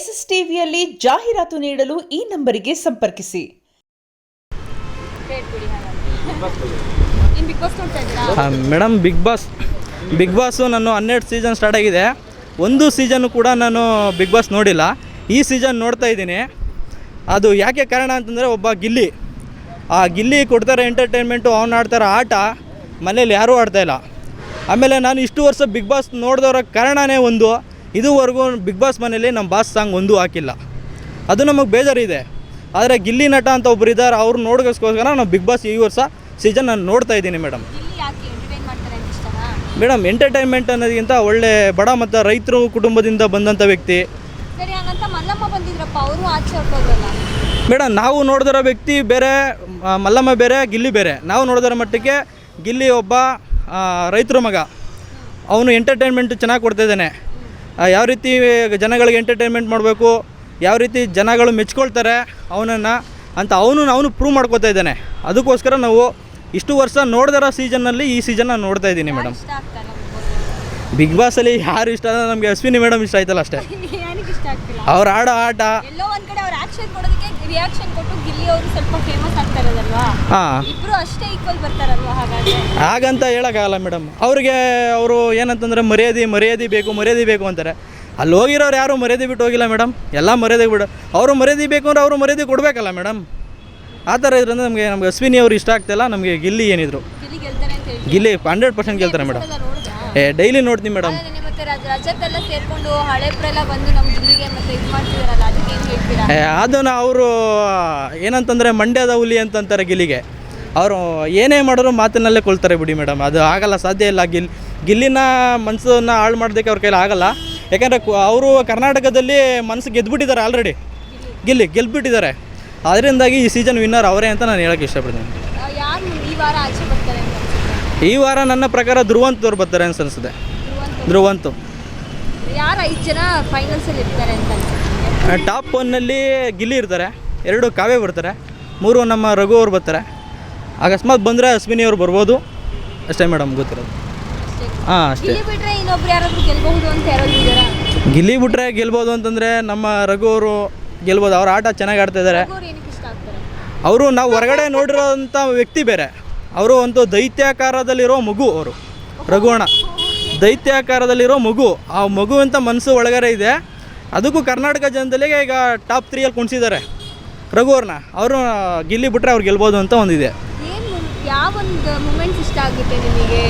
S S ಟಿವಿಯಲ್ಲಿ ಜಾಹೀರಾತು ನೀಡಲು ಈ ನಂಬರಿಗೆ ಸಂಪರ್ಕಿಸಿ. Madam big boss, big boss ನಾನು ಹನ್ನೆರಡು ಸೀಸನ್ ಸ್ಟಾರ್ಟ್ ಆಗಿದೆ. ಒಂದು ಸೀಸನ್ ಕೂಡ ನಾನು ಬಿಗ್ ಬಾಸ್ ನೋಡಿಲ್ಲ. ಈ ಸೀಸನ್ ನೋಡ್ತಾ ಇದ್ದೀನಿ. ಅದು ಯಾಕೆ ಕಾರಣ ಅಂತಂದರೆ ಒಬ್ಬ ಗಿಲ್ಲಿ. ಆ ಗಿಲ್ಲಿ ಕೊಡ್ತಾರೆ ಎಂಟರ್ಟೈನ್ಮೆಂಟು, ಅವ್ನು ಆಡ್ತಾರೆ ಆಟ. ಮನೇಲಿ ಯಾರೂ ಆಡ್ತಾ ಇಲ್ಲ. ಆಮೇಲೆ ನಾನು ಇಷ್ಟು ವರ್ಷ ಬಿಗ್ ಬಾಸ್ ನೋಡಿದವರ ಕಾರಣನೇ ಒಂದು. ಇದುವರೆಗೂ ಬಿಗ್ ಬಾಸ್ ಮನೇಲಿ ನಮ್ಮ ಬಾಸ್ ಸಾಂಗ್ ಒಂದೂ ಹಾಕಿಲ್ಲ. ಅದು ನಮಗೆ ಬೇಜಾರಿದೆ. ಆದರೆ ಗಿಲ್ಲಿ ನಟ ಅಂತ ಒಬ್ರು ಇದ್ದಾರೆ ಅವ್ರು ನೋಡೋಕ್ಕೋಸ್ಕರ ನಾವು ಬಿಗ್ ಬಾಸ್ ಈ ವರ್ಷ ಸೀಸನ್ ನಾನು ನೋಡ್ತಾ ಇದ್ದೀನಿ ಮೇಡಮ್ ಮೇಡಮ್ ಎಂಟರ್ಟೈನ್ಮೆಂಟ್ ಅನ್ನೋದಕ್ಕಿಂತ ಒಳ್ಳೆ ಬಡ ಮತ್ತು ರೈತರು ಕುಟುಂಬದಿಂದ ಬಂದಂಥ ವ್ಯಕ್ತಿ. ಮೇಡಮ್ ನಾವು ನೋಡಿದಿರೋ ವ್ಯಕ್ತಿ ಬೇರೆ ಮಲ್ಲಮ್ಮ ಬೇರೆ ಗಿಲ್ಲಿ ಬೇರೆ. ನಾವು ನೋಡಿದಿರೋ ಮಟ್ಟಕ್ಕೆ ಗಿಲ್ಲಿ ಒಬ್ಬ ರೈತರ ಮಗ. ಅವನು ಎಂಟರ್ಟೈನ್ಮೆಂಟ್ ಚೆನ್ನಾಗಿ ಕೊಡ್ತಾಯಿದ್ದಾನೆ ಯಾವ ರೀತಿ ಜನಗಳಿಗೆ ಎಂಟರ್ಟೈನ್ಮೆಂಟ್ ಮಾಡಬೇಕು ಯಾವ ರೀತಿ ಜನಗಳು ಮೆಚ್ಕೊಳ್ತಾರೆ ಅವನನ್ನು ಅಂತ ಅವನು ಅವನು ಪ್ರೂವ್ ಮಾಡ್ಕೋತಾ ಇದ್ದಾನೆ. ಅದಕ್ಕೋಸ್ಕರ ನಾವು ಇಷ್ಟು ವರ್ಷ ನೋಡಿದಿರೋ ಸೀಸನ್ನಲ್ಲಿ ಈ ಸೀಸನ್ ನಾನು ನೋಡ್ತಾ ಇದ್ದೀನಿ ಮೇಡಮ್ ಬಿಗ್ ಬಾಸಲ್ಲಿ ಯಾರು ಇಷ್ಟ ಅಂದ್ರೆ ನಮಗೆ ಅಶ್ವಿನಿ ಮೇಡಮ್ ಇಷ್ಟ ಆಯ್ತಲ್ಲ ಅಷ್ಟೇ. ಅವ್ರು ಆಡೋ ಆಟ ರಿಯಾಕ್ಷನ್ ಕೊಟ್ಟು ಗಿಲ್ಲಿ ಅವರು ಸ್ವಲ್ಪ ಫೇಮಸ್ ಆಗ್ತಾರಲ್ವಾ ಹಾಂ. ಇಬ್ರು ಅಷ್ಟೇ ಈಕ್ವಲ್ ಬರ್ತಾರಲ್ವಾ ಹಾಗಾದ್ರೆ? ಹಾಗಂತ ಹೇಳೋಕ್ಕಾಗಲ್ಲ ಮೇಡಮ್ ಅವ್ರಿಗೆ ಅವರು ಏನಂತಂದ್ರೆ ಮರ್ಯಾದೆ ಮರ್ಯಾದೆ ಬೇಕು ಮರ್ಯಾದೆ ಬೇಕು ಅಂತಾರೆ. ಅಲ್ಲಿ ಹೋಗಿರೋರು ಯಾರು ಮರ್ಯಾದೆ ಬಿಟ್ಟು ಹೋಗಿಲ್ಲ ಮೇಡಮ್ ಎಲ್ಲ ಮರ್ಯಾದೆ ಬಿಡು. ಅವರು ಮರ್ಯಾದೆ ಬೇಕು ಅಂದ್ರೆ ಅವರು ಮರ್ಯಾದೆ ಕೊಡಬೇಕಲ್ಲ ಮೇಡಮ್ ಆ ಥರ ಇದ್ರಿಂದ ನಮಗೆ ನಮ್ಗೆ ಅಶ್ವಿನಿ ಅವ್ರು ಇಷ್ಟ ಆಗ್ತಾಯಿಲ್ಲ ನಮಗೆ ಗಿಲ್ಲಿ ಏನಿದ್ರು. ಗಿಲ್ಲಿ ಹಂಡ್ರೆಡ್ ಪರ್ಸೆಂಟ್ ಗೆಲ್ತಾರೆ ಮೇಡಮ್ ಏ ಡೈಲಿ ನೋಡ್ತೀನಿ ಮೇಡಮ್ ಅದೇ ನೆನ್ನೆ ಮತ್ತೆ ರಜ ಸೇರ್ಕೊಂಡು ಹಳೆಬ್ರೆಲ್ಲ ಬಂದು ನಮ್ಮ ಜಿಲ್ಲೆಗೆ ಮತ್ತೆ ಇದು ಮಾಡ್ತಿದಾರಲ್ಲ ಅದಕ್ಕೆ ಏನು ಹೇಳ್ತೀರಾ? ಅದನ್ನು ಅವರು ಏನಂತಂದರೆ ಮಂಡ್ಯದ ಹುಲಿ ಅಂತಂತಾರೆ ಗಿಲ್ಲಿಗೆ. ಅವರು ಏನೇ ಮಾಡಿದ್ರು ಮಾತಿನಲ್ಲೇ ಕೊಳ್ತಾರೆ ಬಿಡಿ ಮೇಡಮ್. ಅದು ಆಗಲ್ಲ ಸಾಧ್ಯ ಇಲ್ಲ. ಗಿಲ್ ಗಿಲ್ಲಿನ ಮನಸ್ಸನ್ನು ಹಾಳು ಮಾಡೋದಕ್ಕೆ ಅವ್ರ ಕೈಲಿ ಆಗಲ್ಲ. ಯಾಕಂದರೆ ಅವರು ಕರ್ನಾಟಕದಲ್ಲಿ ಮನಸ್ಸು ಗೆದ್ದುಬಿಟ್ಟಿದ್ದಾರೆ ಆಲ್ರೆಡಿ ಗಿಲ್ಲಿ ಗೆಲ್ಬಿಟ್ಟಿದ್ದಾರೆ. ಅದರಿಂದಾಗಿ ಈ ಸೀಸನ್ ವಿನ್ನರ್ ಅವರೇ ಅಂತ ನಾನು ಹೇಳೋಕ್ಕೆ ಇಷ್ಟಪಡ್ತೀನಿ. ಯಾರು ಈ ವಾರ ಆಚೆ ಬರ್ತಾರೆ ಅಂತ ಅನ್ಸುತ್ತೆ? ಈ ವಾರ ನನ್ನ ಪ್ರಕಾರ ಧ್ರುವಂತವ್ರು ಬರ್ತಾರೆ ಅಂತ ಅನಿಸುತ್ತೆ. ಧ್ರುವಂತು. ಯಾರು ಐದು ಜನ ಫೈನಲ್ಸಲ್ಲಿ ಇರ್ತಾರೆ ಅಂತ ಟಾಪ್ ಒನ್ನಲ್ಲಿ ಗಿಲ್ಲಿ ಇರ್ತಾರೆ. ಎರಡು ಕಾವ್ಯ ಬರ್ತಾರೆ. ಮೂರು ನಮ್ಮ ರಘು ಅವ್ರು ಬರ್ತಾರೆ. ಅಕಸ್ಮಾತ್ ಬಂದರೆ ಅಶ್ವಿನಿ ಅವ್ರು ಬರ್ಬೋದು. ಅಷ್ಟೇ ಮೇಡಮ್ ಗೊತ್ತಿರೋದು. ಹಾಂ ಅಷ್ಟೇ. ಗಿಲ್ಲಿ ಬಿಟ್ರೆ ಇನ್ನೊಬ್ರು ಯಾರಾದರೂ ಗೆಲ್ಬಹುದು ಅಂತ ಗಿಲ್ಲಿ ಬಿಟ್ರೆ ಗೆಲ್ಬೋದು ಅಂತಂದರೆ ನಮ್ಮ ರಘು ಅವರು ಗೆಲ್ಬೋದು. ಅವ್ರ ಆಟ ಚೆನ್ನಾಗಿ ಆಡ್ತಾ ಇದ್ದಾರೆ ಅವರು ನಾವು ಹೊರಗಡೆ ನೋಡಿರೋಂಥ ವ್ಯಕ್ತಿ ಬೇರೆ. ಅವರು ಒಂದು ದೈತ್ಯಾಕಾರದಲ್ಲಿರೋ ಮಗು ಅವರು. ರಘುವಣ ದೈತ್ಯಾಕಾರದಲ್ಲಿರೋ ಮಗು ಆ ಮಗು ಅಂತ ಮನಸ್ಸು ಒಳಗಡೆ ಇದೆ. ಅದಕ್ಕೂ ಕರ್ನಾಟಕ ಜನದಲ್ಲಿಗೆ ಈಗ ಟಾಪ್ ತ್ರೀಯಲ್ಲಿ ಕುಣಿಸಿದ್ದಾರೆ. ರಘು ಅವ್ರನ್ನ ಅವರು ಗಿಲ್ಲಿ ಬಿಟ್ಟರೆ ಅವ್ರು ಗೆಲ್ಬೋದು ಅಂತ ಒಂದಿದೆ. ಏನು ಯಾವ ಒಂದು ಮೂಮೆಂಟ್ಸ್ ಇಷ್ಟ ಆಗುತ್ತೆ ನಿಮಗೆ?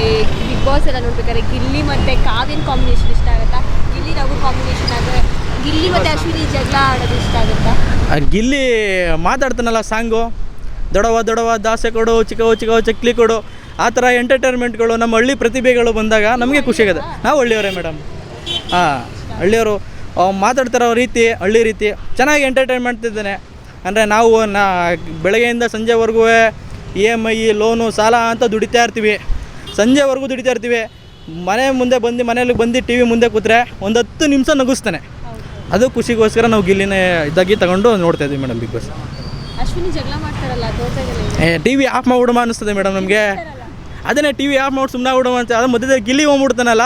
ಬಿಗ್ ಬಾಸ್ ಎಲ್ಲ ನೋಡ್ಬೇಕಾದ್ರೆ ಗಿಲ್ಲಿ ಮತ್ತೆ ಕಾವ್ಯನ್ ಕಾಂಬಿನೇಷನ್ ಇಷ್ಟ ಆಗುತ್ತಾ? ಗಿಲ್ಲಿ ರಘು ಕಾಂಬಿನೇಷನ್ ಆದರೆ ಗಿಲ್ಲಿ ಮತ್ತೆ ಅಶ್ವಿನಿ ಜಗಳ ಆಡೋದು ಇಷ್ಟ ಆಗುತ್ತಾ? ಗಿಲ್ಲಿ ಮಾತಾಡ್ತಾನಲ್ಲ ಸಾಂಗು. ದೊಡವ ದೊಡವ ದಾಸೆ ಕೊಡು, ಚಿಕ್ಕವ ಚಿಕ್ಕವ ಚಕ್ಲಿ ಕೊಡು. ಆ ಥರ ಎಂಟರ್ಟೈನ್ಮೆಂಟ್ಗಳು ನಮ್ಮ ಹಳ್ಳಿ ಪ್ರತಿಭೆಗಳು ಬಂದಾಗ ನಮಗೆ ಖುಷಿ ಆಗುತ್ತೆ. ನಾವು ಹಳ್ಳಿಯವರೇ ಮೇಡಮ್ ಹಾಂ ಹಳ್ಳಿಯವರು ಮಾತಾಡ್ತಿರೋ ರೀತಿ, ಹಳ್ಳಿ ರೀತಿ ಚೆನ್ನಾಗಿ ಎಂಟರ್ಟೈನ್ ಮಾಡ್ತಿದ್ದಾನೆ. ಅಂದರೆ ನಾವು ನಾ, ಬೆಳಗ್ಗೆಯಿಂದ ಸಂಜೆವರೆಗೂ ಇ ಎಂ ಐ ಲೋನು ಸಾಲ ಅಂತ ದುಡಿತಾ ಇರ್ತೀವಿ. ಸಂಜೆವರೆಗೂ ದುಡಿತಾ ಇರ್ತೀವಿ. ಮನೆ ಮುಂದೆ ಬಂದು ಮನೇಲಿ ಬಂದು ಟಿ ವಿ ಮುಂದೆ ಕೂತ್ರೆ ಒಂದು ಹತ್ತು ನಿಮಿಷ ನಗಿಸ್ತಾನೆ. ಅದು ಖುಷಿಗೋಸ್ಕರ ನಾವು ಗಿಲ್ಲಿನ ಇದಾಗಿ ತಗೊಂಡು ನೋಡ್ತಾ ಇದ್ದೀವಿ ಮೇಡಮ್ ಬಿಗ್ ಬಾಸ್ ಅಶ್ವಿನಿ ಜಗಳ ಮಾಡ್ತಾರಲ್ಲ ತೋಟಗೆಲ್ಲ ಏ ಟಿ ವಿ ಆಫ್ ಮಾಡ್ಬಿಡಮ ಅನಿಸ್ತದೆ ಮೇಡಮ್ ನಮಗೆ. ಅದನ್ನೇ ಟಿ ವಿ ಆಫ್ ಮಾಡಿ ಸುಮ್ಮನೆ ಬಿಡಮ ಅಂತ ಅದು ಮಧ್ಯದಲ್ಲಿ ಗಿಲ್ಲಿ ಹೋಗ್ಬಿಡ್ತಾನಲ್ಲ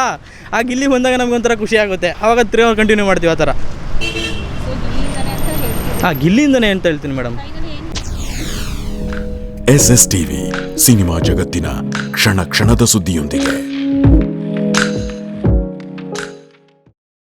ಆ ಗಿಲ್ಲಿ ಬಂದಾಗ ನಮ್ಗೆ ಒಂಥರ ಖುಷಿ ಆಗುತ್ತೆ. ಆವಾಗ ತ್ರೀ ಅವರ್ ಕಂಟಿನ್ಯೂ ಮಾಡ್ತೀವಿ ಆ ಥರ. ಆ ಗಿಲ್ಲಿಂದನೇ ಅಂತ ಹೇಳ್ತೀನಿ madam. S S TV cinema ಜಗತ್ತಿನ ಕ್ಷಣ ಕ್ಷಣದ ಸುದ್ದಿಯೊಂದಿಗೆ.